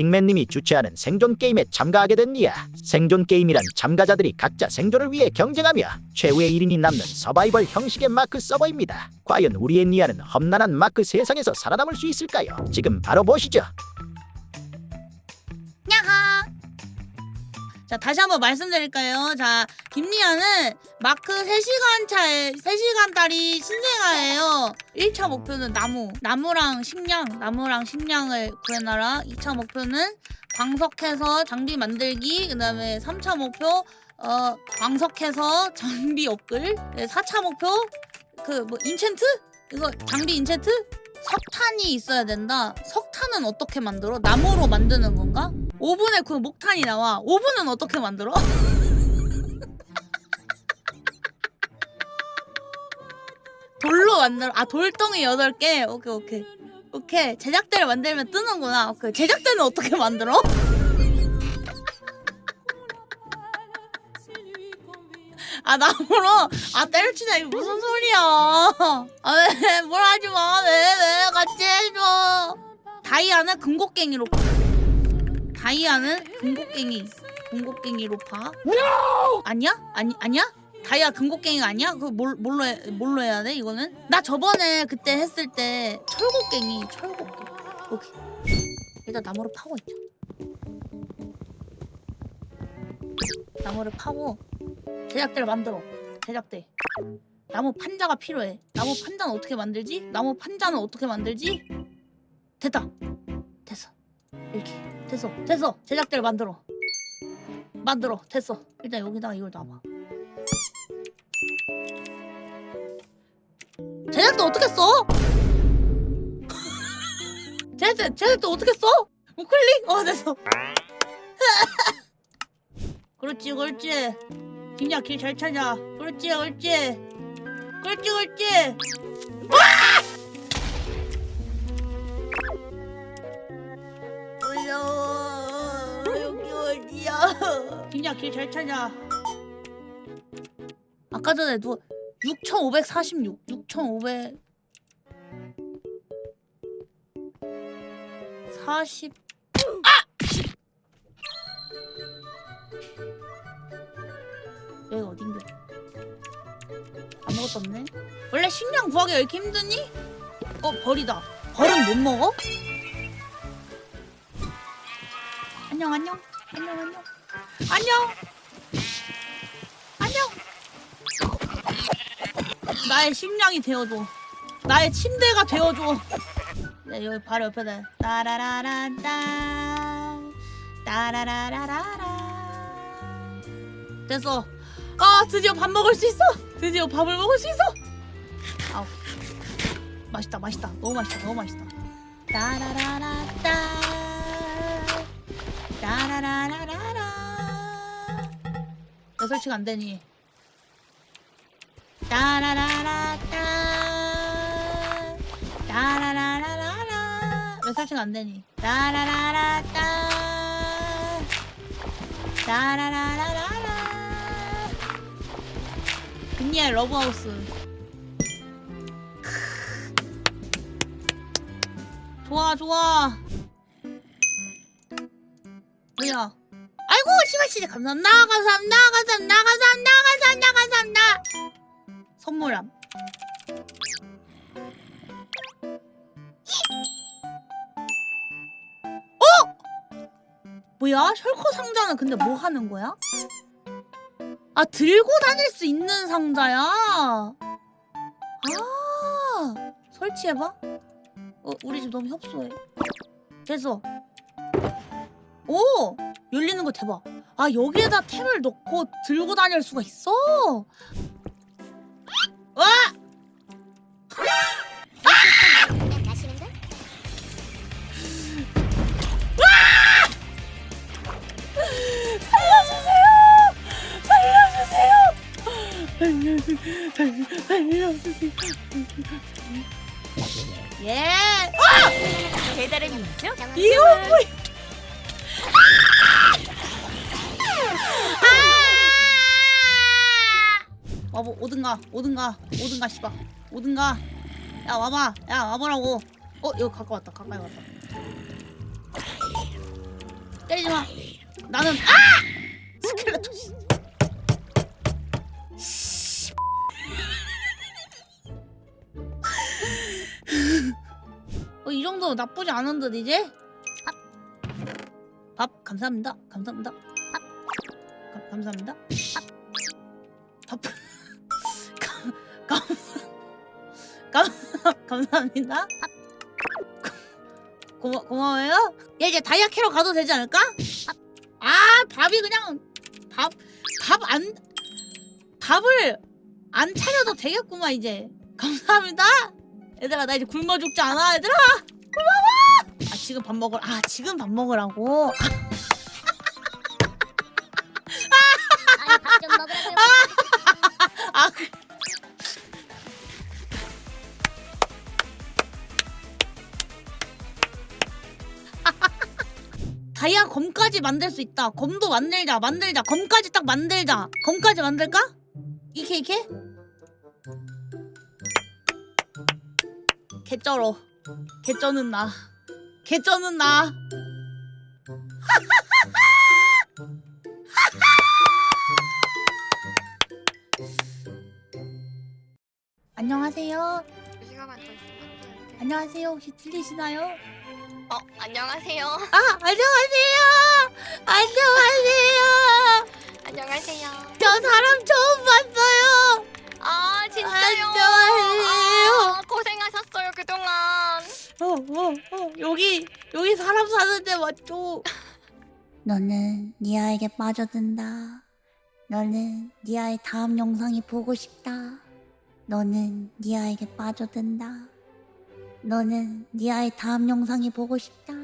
핑맨님이 주최하는 생존 게임에 참가하게 된 니아. 생존 게임이란 참가자들이 각자 생존을 위해 경쟁하며 최후의 1인이 남는 서바이벌 형식의 마크 서버입니다. 과연 우리의 니아는 험난한 마크 세상에서 살아남을 수 있을까요? 지금 바로 보시죠. 자 다시 한번 말씀드릴까요? 자 김리아는 마크 3시간 차에 3시간 딸이 신생아예요. 1차 목표는 나무, 나무랑 식량, 나무랑 식량을 구해놔라. 2차 목표는 광석해서 장비 만들기. 그 다음에 3차 목표 어 광석해서 장비 업글. 네, 4차 목표 그 뭐 인챈트? 이거 장비 인챈트? 석탄이 있어야 된다. 석탄은 어떻게 만들어? 나무로 만드는 건가? 5분에 그 목탄이 나와. 5분은 어떻게 만들어? 돌로 만들어. 아, 돌덩이 8개. 오케이, 오케이. 오케이. 제작대를 만들면 뜨는구나. 오케이. 제작대는 어떻게 만들어? 아, 나무로? 아, 때려치자. 이거 무슨 소리야. 아, 왜, 뭘 하지 마. 왜, 왜, 같이 해줘. 다이아는 금곡갱이로 파. 다이아는 금곡갱이. 금곡갱이로 파. 아니야? 아니, 아니야? 다이아 금곡갱이가 아니야? 그거 뭘, 뭘로, 해, 뭘로 해야 돼, 이거는? 나 저번에 그때 했을 때 철곡갱이, 철곡갱이. 오케이. 일단 나무를 파고 있자. 나무를 파고 제작대를 만들어. 제작대. 나무 판자가 필요해. 나무 판자는 어떻게 만들지? 나무 판자는 어떻게 만들지? 됐다. 됐어. 이렇게. 됐어. 됐어. 제작대를 만들어. 만들어. 됐어. 일단 여기다가 이걸 놔봐. 제작대 어떻게 써? 제작대, 제작대 어떻게 써? 우클릭? 어, 됐어. 그렇지, 그렇지. 진짜 길잘 찾아. 그렇지, 그렇지. 그렇지, 그렇지. 진짜 길잘 찾아. 아까 전에 누 6,546, 6,500 40 여기 어딘데? 아무것도 없네. 원래 식량 구하기 왜 이렇게 힘드니? 어 벌이다. 벌은 못 먹어? 안녕 안녕 안녕 안녕 안녕 안녕. 나의 식량이 되어줘. 나의 침대가 되어줘. 네, 여기 바로 옆에다 따라라란따 따라라라라라 됐어. 아 드디어 밥 먹을 수 있어. 드디어 밥을 먹을 수 있어. 아우 맛있다 맛있다 너무 맛있다 너무 맛있다. 따라라라따 따라라라라라 왜 설치가 안 되니? 따라라라따 따라라라라라 왜 설치가 안 되니? 따라라라따 따라라라라라 금리의 러브하우스 크. 좋아 좋아 뭐야 아이고 시발시대 감사합니다 감사합니다 감사합니다 감사합니다 감사합니다 감사합니다 선물함 어? 뭐야 셜커 상자는 근데 뭐 하는 거야? 아 들고 다닐 수 있는 상자야. 아 설치해봐. 어 우리 집 너무 협소해. 됐어. 오 열리는 거 대박. 아 여기에다 템을 넣고 들고 다닐 수가 있어. 와 살려주세요. 살려주세요. 살려주세요. 예. 배달의 민족 뭐야? 아! 와보 오든가 오든가 오든가 씨발 오든가 야 와봐 야 와보라고 어 여기 가까이 왔다 가까이 왔다 때리지 마. 나는 아! 씨. 어, 이 정도 나쁘지 않은 듯 이제. 밥. 밥 감사합니다. 감사합니다. 밥. 감, 감사합니다. 밥. 밥. 감, 감, 감, 감사합니다. 밥. 고마, 고마워요. 얘 이제 다이아 캐러 가도 되지 않을까? 밥. 아 밥이 그냥 밥 밥 안 밥을 안 차려도 되겠구만 이제. 감사합니다. 얘들아 나 이제 굶어 죽지 않아 얘들아. 고마워. 아 지금 밥 먹을 아 지금 밥 먹으라고. 아니 밥 좀 먹으라고요. 아 그- 다이아 검까지 만들 수 있다. 검도 만들자. 만들자. 검까지 딱 만들자. 검까지 만들까? 이케 이케? 개쩔어. 개쩌는 나. 개쩌는 나. 안녕하세요. 시간만 더 있으면 안녕하세요. 혹시 들리시나요? 어 안녕하세요 아, 안녕하세요. 안녕하세요. 안녕하세요 저 사람 처음 봤 맞죠? 너는 니아에게 빠져든다. 너는 니아의 다음 영상이 보고 싶다. 너는 니아에게 빠져든다. 너는 니아의 다음 영상이 보고 싶다.